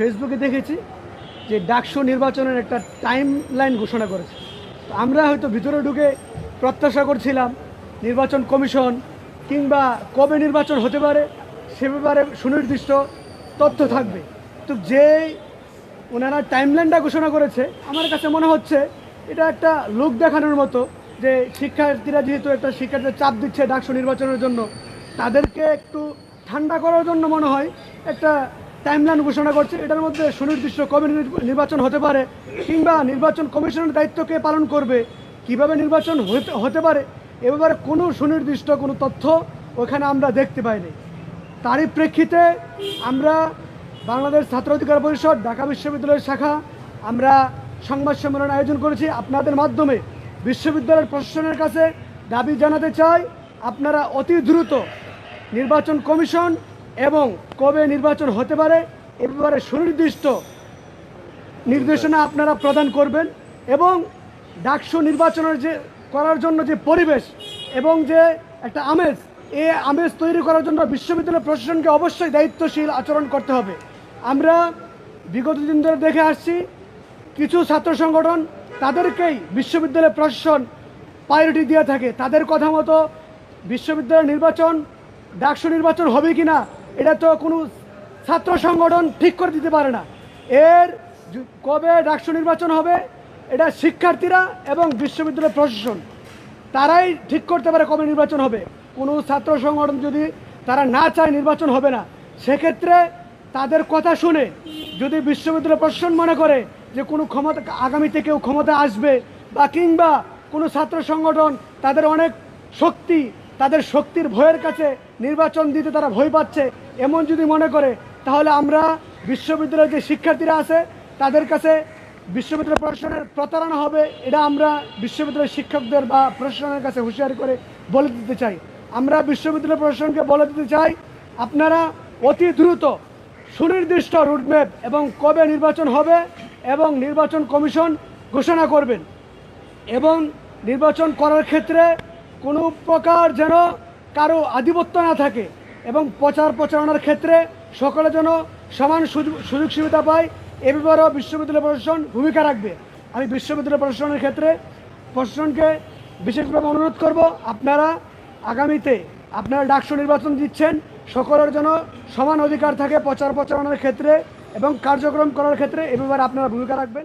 ফেসবুকে দেখেছি যে ডাকসু নির্বাচনের একটা টাইম লাইন ঘোষণা করেছে। তো আমরা হয়তো ভিতরে ঢুকে প্রত্যাশা করছিলাম নির্বাচন কমিশন কিংবা কবে নির্বাচন হতে পারে সে ব্যাপারে সুনির্দিষ্ট তথ্য থাকবে। তো যে ওনারা টাইমলাইনটা ঘোষণা করেছে, আমার কাছে মনে হচ্ছে এটা একটা লোক দেখানোর মতো যে শিক্ষার্থীরা যেহেতু একটা শিক্ষার্থীদের চাপ দিচ্ছে ডাকসু নির্বাচনের জন্য, তাদেরকে একটু ঠান্ডা করার জন্য মনে হয় একটা টাইমলাইন ঘোষণা করছে, এটার মধ্যে সুনির্দিষ্ট কবে নির্বাচন হতে পারে কিংবা নির্বাচন কমিশনের দায়িত্ব কে পালন করবে, কীভাবে নির্বাচন হতে হতে পারে, এ ব্যাপারে কোনো সুনির্দিষ্ট কোনো তথ্য ওখানে আমরা দেখতে পাইনি। তারই প্রেক্ষিতে আমরা বাংলাদেশ ছাত্র অধিকার পরিষদ, ঢাকা বিশ্ববিদ্যালয়ের শাখা, আমরা সংবাদ সম্মেলন আয়োজন করেছি। আপনাদের মাধ্যমে বিশ্ববিদ্যালয়ের প্রশাসনের কাছে দাবি জানাতে চাই, আপনারা অতি দ্রুত নির্বাচন কমিশন এবং কবে নির্বাচন হতে পারে এ ব্যাপারে সুনির্দিষ্ট নির্দেশনা আপনারা প্রদান করবেন এবং ডাকসু নির্বাচনের যে, করার জন্য যে পরিবেশ এবং যে একটা আমেজ এই আমেজ তৈরি করার জন্য বিশ্ববিদ্যালয় প্রশাসনকে অবশ্যই দায়িত্বশীল আচরণ করতে হবে। আমরা বিগত দিন ধরে দেখে আসছি, কিছু ছাত্র সংগঠন তাদেরকেই বিশ্ববিদ্যালয় প্রশাসন প্রায়োরিটি দিয়ে থাকে। তাদের কথা মতো বিশ্ববিদ্যালয় নির্বাচন, ডাকসু নির্বাচন হবে কি না এটা তো কোনো ছাত্র সংগঠন ঠিক করে দিতে পারে না। এর কবে ডাকসু নির্বাচন হবে, এটা শিক্ষার্থীরা এবং বিশ্ববিদ্যালয় প্রশাসন, তারাই ঠিক করতে পারে কবে নির্বাচন হবে। কোনো ছাত্র সংগঠন যদি তারা না চায় নির্বাচন হবে না, সেক্ষেত্রে তাদের কথা শুনে যদি বিশ্ববিদ্যালয় প্রশাসন মনে করে যে কোনো ক্ষমতা, আগামীতে কেউ ক্ষমতা আসবে বা কিংবা কোনো ছাত্র সংগঠন তাদের অনেক শক্তি তাদের শক্তির ভয়ের কাছে নির্বাচন দিতে তারা ভয় পাচ্ছে। এমন যদি মনে করে, তাহলে আমরা বিশ্ববিদ্যালয়ের যে শিক্ষার্থীরা আছে, তাদের কাছে বিশ্ববিদ্যালয় প্রশাসনের প্রতারণা হবে, এটা আমরা বিশ্ববিদ্যালয়ের শিক্ষকদের বা প্রশাসনের কাছে হুঁশিয়ারি করে বলে দিতে চাই। আমরা বিশ্ববিদ্যালয় প্রশাসনকে বলে দিতে চাই, আপনারা অতি দ্রুত সুনির্দিষ্ট রুটম্যাপ এবং কবে নির্বাচন হবে এবং নির্বাচন কমিশন ঘোষণা করবেন। এবং নির্বাচন করার ক্ষেত্রে কোনো প্রকার যেন কারও আধিপত্য না থাকে এবং প্রচার প্রচারণার ক্ষেত্রে সকলে যেন সমান সুযোগ সুবিধা পায়, এ ব্যাপারেও বিশ্ববিদ্যালয় প্রশাসন ভূমিকা রাখবে। আমি বিশ্ববিদ্যালয় প্রশাসনের ক্ষেত্রে প্রশাসনকে বিশেষভাবে অনুরোধ করব, আপনারা আগামীতে আপনারা ডাকসু নির্বাচন দিচ্ছেন সকলের জন্য সমান অধিকার থাকে প্রচার প্রচারণার ক্ষেত্রে এবং কার্যক্রম করার ক্ষেত্রে, এ ব্যাপারে আপনারা ভূমিকা রাখবেন।